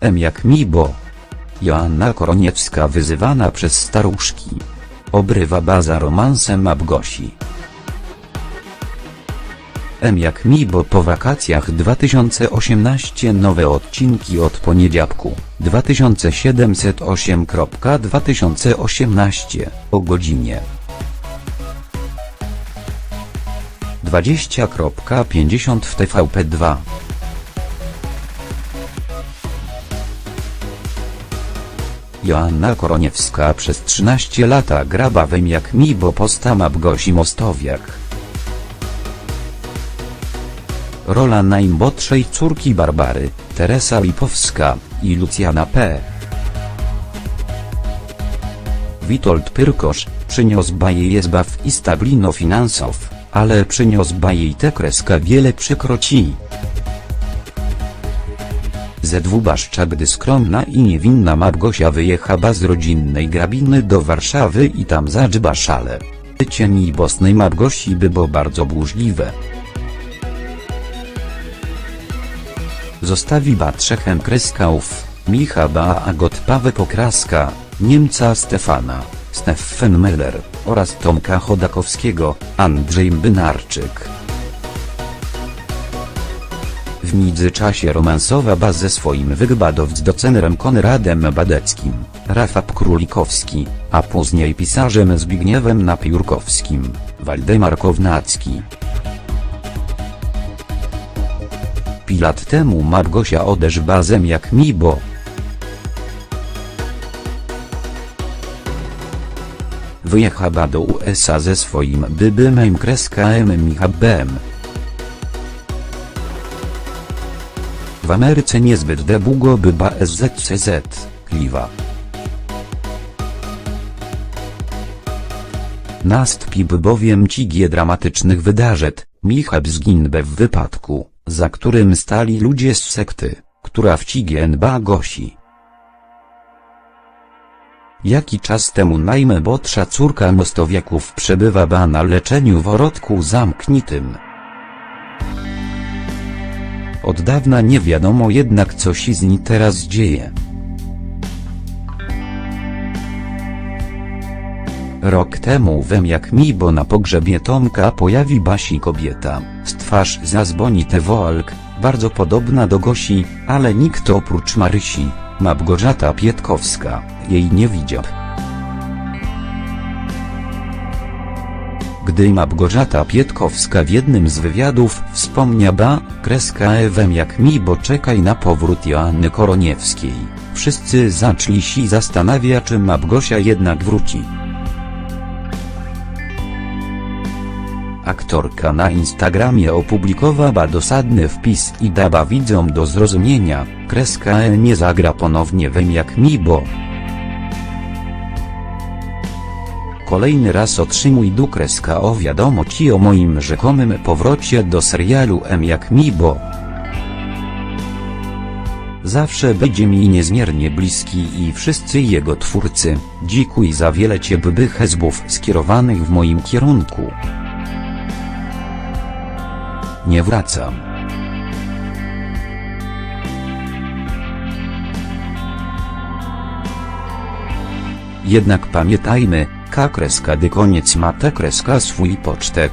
M jak mi bo. Joanna Koroniewska wyzywana przez staruszki. Obrywa baza romansem Abgosi. M jak mi bo po wakacjach 2018 nowe odcinki od poniedziałku 2708.2018 o godzinie 20.50 w TVP2 Joanna Koroniewska przez 13 lata gra bawem jak mi bo posta Małgosi Mostowiak. Rola najmłodszej córki Barbary, Teresa Lipowska, i Lucjana P. Witold Pyrkosz, przyniósł baje zbaw i stablino finansów, ale przyniósł baje te kreska wiele przykroci. ZW Baszcza gdy skromna i niewinna Małgosia wyjechała z rodzinnej grabiny do Warszawy i tam zadżba szale. Cieni bosnej Małgosi było bardzo burzliwe. Zostawi ba trzechem kreskałów, Micha ba Agot Paweł Pokraska, Niemca Stefana, Steffen Meller, oraz Tomka Chodakowskiego, Andrzej Bynarczyk. W międzyczasie romansowa ba ze swoim wygbadowc-docenerem Konradem Badeckim, Rafał Królikowski, a później pisarzem Zbigniewem Napiórkowskim, Waldemar Kownacki. Pilat temu Margosia oderz bazem jak mi bo. Wyjechała do USA ze swoim bybymem kreska M Michabem. W Ameryce niezbyt długo byba SZCZ, Kliwa. Nastąpił bowiem cigie dramatycznych wydarzeń, Michab zginął w wypadku, za którym stali ludzie z sekty, która w Cigienba gosi. Jaki czas temu najmebotsza córka Mostowiaków przebywa ba na leczeniu w orodku zamknitym. Od dawna nie wiadomo jednak co się z ní teraz dzieje. Rok temu wem jak mi bo na pogrzebie Tomka pojawi Basi kobieta, z twarz zazbonite woalk, bardzo podobna do Gosi, ale nikt oprócz Marysi, Małgorzata Pietkowska, jej nie widział. Gdy Małgorzata Pietkowska w jednym z wywiadów wspomnia ba, kreska Ewem jak mi bo czekaj na powrót Joanny Koroniewskiej, wszyscy zaczęli się zastanawiać czy Małgosia jednak wróci. Aktorka na Instagramie opublikowała dosadny wpis i daba widzom do zrozumienia, kreska E nie zagra ponownie wem jak mi bo. Kolejny raz otrzymuj du kreska o wiadomo ci o moim rzekomym powrocie do serialu M jak mi bo. Zawsze będzie mi niezmiernie bliski i wszyscy jego twórcy, dziękuję za wiele ciepłych hezbów skierowanych w moim kierunku. Nie wracam. Jednak pamiętajmy, Kreska dy koniec ma T kreska swój pocztek.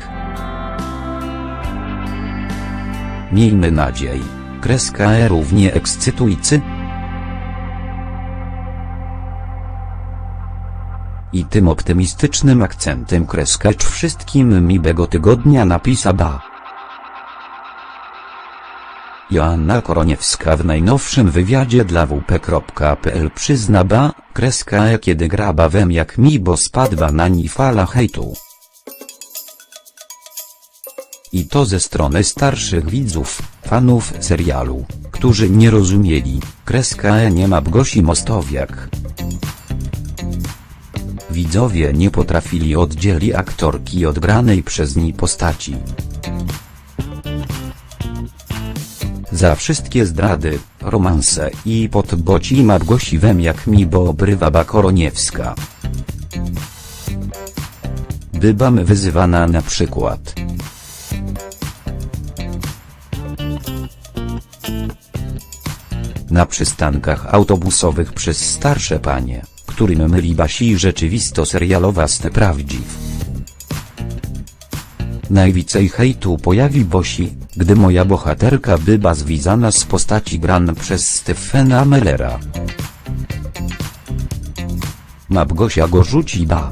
Miejmy nadziei, kreska E równie ekscytujący. I tym optymistycznym akcentem kreskacz wszystkim miłego tygodnia napisa ba. Joanna Koroniewska w najnowszym wywiadzie dla wp.pl przyzna ba, kreska e kiedy gra bawem jak mi bo spadła na ni fala hejtu. I to ze strony starszych widzów, fanów serialu, którzy nie rozumieli, kreska e nie ma Bgosi Mostowiak. Widzowie nie potrafili oddzielić aktorki odgranej przez ni postaci. Za wszystkie zdrady, romanse i podboci Margosi wem jak mi bo obrywa Bakoroniewska. Bybam wyzywana na przykład. na przystankach autobusowych przez starsze panie, którym myli basi rzeczywisto serialowa st prawdziw. Najwięcej hejtu pojawi Bosi, gdy moja bohaterka była związana z postaci gran przez Stefana Mellera. Mapgosia go rzuci da.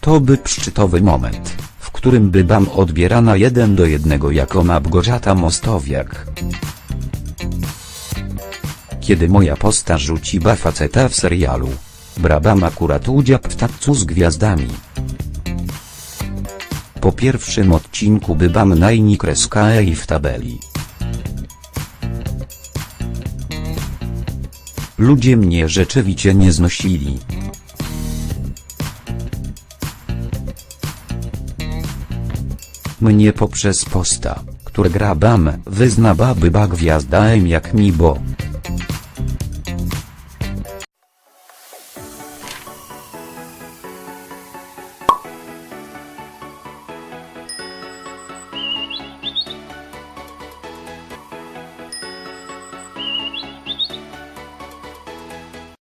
To by szczytowy moment, w którym by bam odbierana jeden do jednego jako Mapgorzata Mostowiak. Kiedy moja postać rzuci ba faceta w serialu, brabam akurat udział w tacu z gwiazdami. Po pierwszym odcinku bybam najni kreska i w tabeli. Ludzie mnie rzeczywiście nie znosili. Mnie poprzez posta, które gra bam, wyzna baby ba gwiazda jak mi bo.